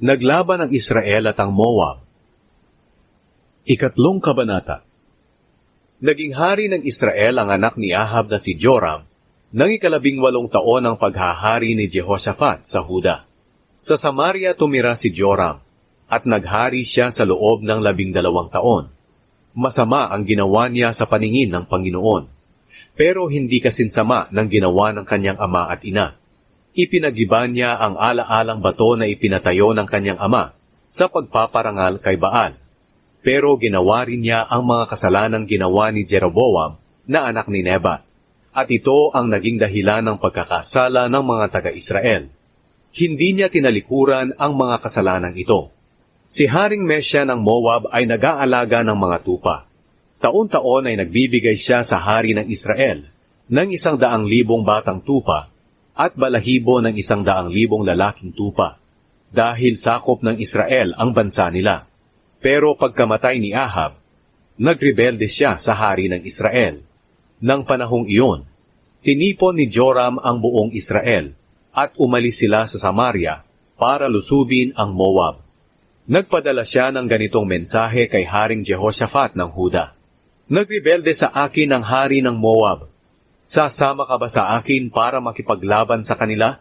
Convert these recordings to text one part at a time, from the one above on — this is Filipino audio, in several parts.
Naglaban ang Israel at ang Moab. Ikatlong kabanata Naging hari ng Israel ang anak ni Ahab na si Joram, nang ikalabing walong taon ang paghahari ni Jehoshaphat sa Huda. Sa Samaria tumira si Joram, at naghari siya sa loob ng labing dalawang taon. Masama ang ginawa niya sa paningin ng Panginoon, pero hindi kasinsama ng ginawa ng kanyang ama at ina. Ipinagiba niya ang ala-alang bato na ipinatayo ng kanyang ama sa pagpaparangal kay Baal. Pero ginawa rin niya ang mga kasalanang ginawa ni Jeroboam na anak ni Nebat. At ito ang naging dahilan ng pagkakasala ng mga taga-Israel. Hindi niya tinalikuran ang mga kasalanang ito. Si Haring Mesya ng Moab ay nag-aalaga ng mga tupa. Taon-taon ay nagbibigay siya sa hari ng Israel ng isang daang libong batang tupa at balahibo ng isang daang libong lalaking tupa dahil sakop ng Israel ang bansa nila. Pero pagkamatay ni Ahab, nagrebelde siya sa hari ng Israel. Nang panahong iyon, tinipon ni Joram ang buong Israel at umalis sila sa Samaria para lusubin ang Moab. Nagpadala siya ng ganitong mensahe kay Haring Jehoshaphat ng Huda. Nagrebelde sa akin ang hari ng Moab. Sasama ka ba sa akin para makipaglaban sa kanila?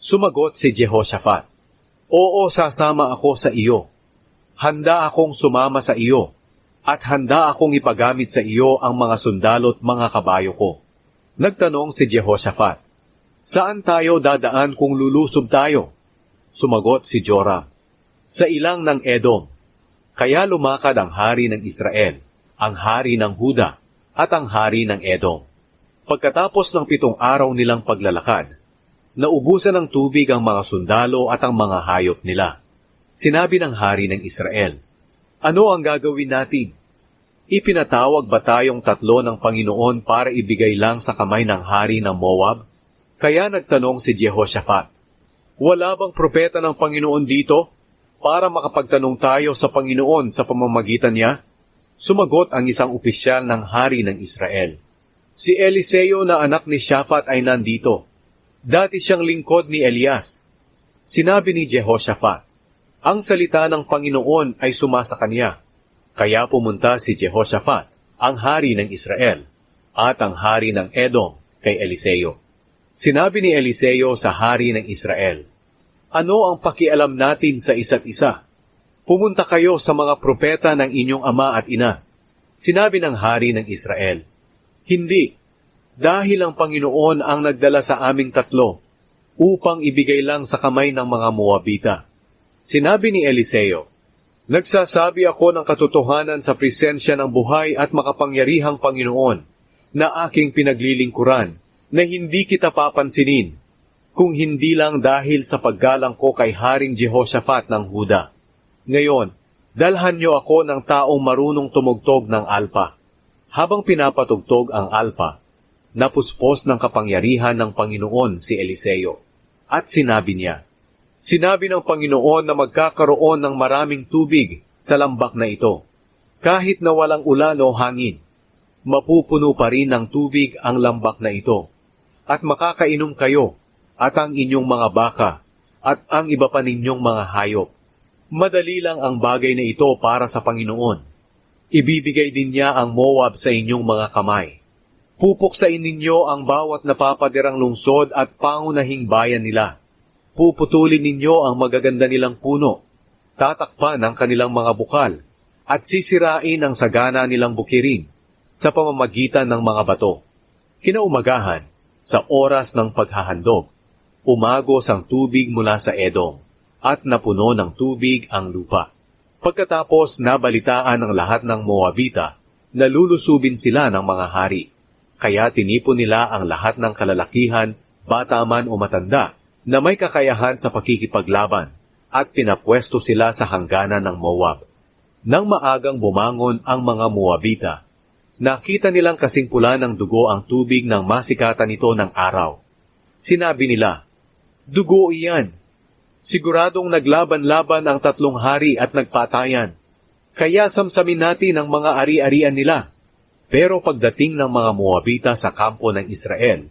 Sumagot si Jehoshaphat. Oo, sasama ako sa iyo. Handa akong sumama sa iyo, at handa akong ipagamit sa iyo ang mga sundalo't mga kabayo ko. Nagtanong si Jehoshaphat, Saan tayo dadaan kung lulusob tayo? Sumagot si Joram, Sa ilang ng Edom. Kaya lumakad ang hari ng Israel, ang hari ng Huda, at ang hari ng Edom. Pagkatapos ng pitong araw nilang paglalakad, naubusan ng tubig ang mga sundalo at ang mga hayop nila. Sinabi ng hari ng Israel, Ano ang gagawin natin? Ipinatawag ba tayong tatlo ng Panginoon para ibigay lang sa kamay ng hari ng Moab? Kaya nagtanong si Jehoshaphat, Wala bang propeta ng Panginoon dito para makapagtanong tayo sa Panginoon sa pamamagitan niya? Sumagot ang isang opisyal ng hari ng Israel. Si Eliseo na anak ni Shaphat ay nandito. Dati siyang lingkod ni Elias. Sinabi ni Jehoshaphat, ang salita ng Panginoon ay sumasa kanya. Kaya pumunta si Jehoshaphat, ang hari ng Israel, at ang hari ng Edom kay Eliseo. Sinabi ni Eliseo sa hari ng Israel, Ano ang pakialam natin sa isa't isa? Pumunta kayo sa mga propeta ng inyong ama at ina. Sinabi ng hari ng Israel, Hindi, dahil ang Panginoon ang nagdala sa aming tatlo upang ibigay lang sa kamay ng mga Moabita. Sinabi ni Eliseo, Nagsasabi ako ng katotohanan sa presensya ng buhay at makapangyarihang Panginoon na aking pinaglilingkuran na hindi kita papansinin kung hindi lang dahil sa paggalang ko kay Haring Jehoshaphat ng Huda. Ngayon, dalhan niyo ako ng taong marunong tumugtog ng alpa. Habang pinapatugtog ang alpa, napuspos ng kapangyarihan ng Panginoon si Eliseo. At sinabi niya, Sinabi ng Panginoon na magkakaroon ng maraming tubig sa lambak na ito. Kahit na walang ulan o hangin, mapupuno pa rin ng tubig ang lambak na ito. At makakainom kayo, at ang inyong mga baka, at ang iba pa ninyong mga hayop. Madali lang ang bagay na ito para sa Panginoon. Ibibigay din niya ang Moab sa inyong mga kamay. Pupuksain ninyo ang bawat napapadirang lungsod at pangunahing bayan nila puputulin ninyo ang magaganda nilang puno, tatakpan ang kanilang mga bukal, at sisirain ang sagana nilang bukirin sa pamamagitan ng mga bato. Kinaumagahan, sa oras ng paghahandog, umagos ang tubig mula sa Edom, at napuno ng tubig ang lupa. Pagkatapos nabalitaan ng lahat ng Moabita, nalulusubin sila ng mga hari. Kaya tinipon nila ang lahat ng kalalakihan, bata man o matanda, na may kakayahan sa pakikipaglaban at pinapwesto sila sa hangganan ng Moab. Nang maagang bumangon ang mga Moabita, nakita nilang kasing pula ng dugo ang tubig ng masikatan nito ng araw. Sinabi nila, Dugo iyan! Siguradong naglaban-laban ang tatlong hari at nagpatayan. Kaya samsamin natin ang mga ari-arian nila. Pero pagdating ng mga Moabita sa kampo ng Israel,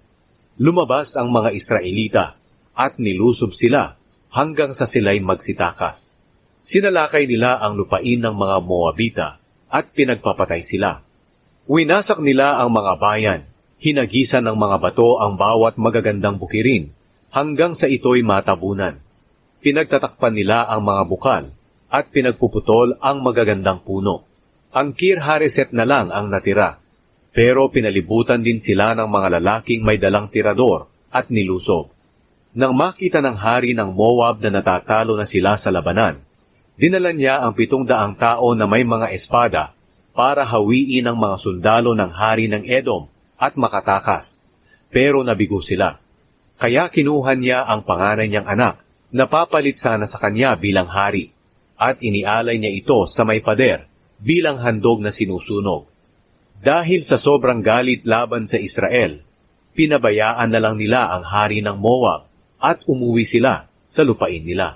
lumabas ang mga Israelita at nilusob sila hanggang sa sila'y magsitakas. Sinalakay nila ang lupain ng mga Moabita at pinagpapatay sila. Winasak nila ang mga bayan, hinagisan ng mga bato ang bawat magagandang bukirin, hanggang sa ito'y matabunan. Pinagtatakpan nila ang mga bukal, at pinagpuputol ang magagandang puno. Ang Kir Hareset na lang ang natira, pero pinalibutan din sila ng mga lalaking may dalang tirador at nilusob. Nang makita ng hari ng Moab na natatalo na sila sa labanan, dinala niya ang pitong daang tao na may mga espada para hawiin ang mga sundalo ng hari ng Edom at makatakas. Pero nabigo sila. Kaya kinuha niya ang panganay niyang anak na papalit sana sa kanya bilang hari at inialay niya ito sa may pader bilang handog na sinusunog. Dahil sa sobrang galit laban sa Israel, pinabayaan na lang nila ang hari ng Moab at umuwi sila sa lupain nila.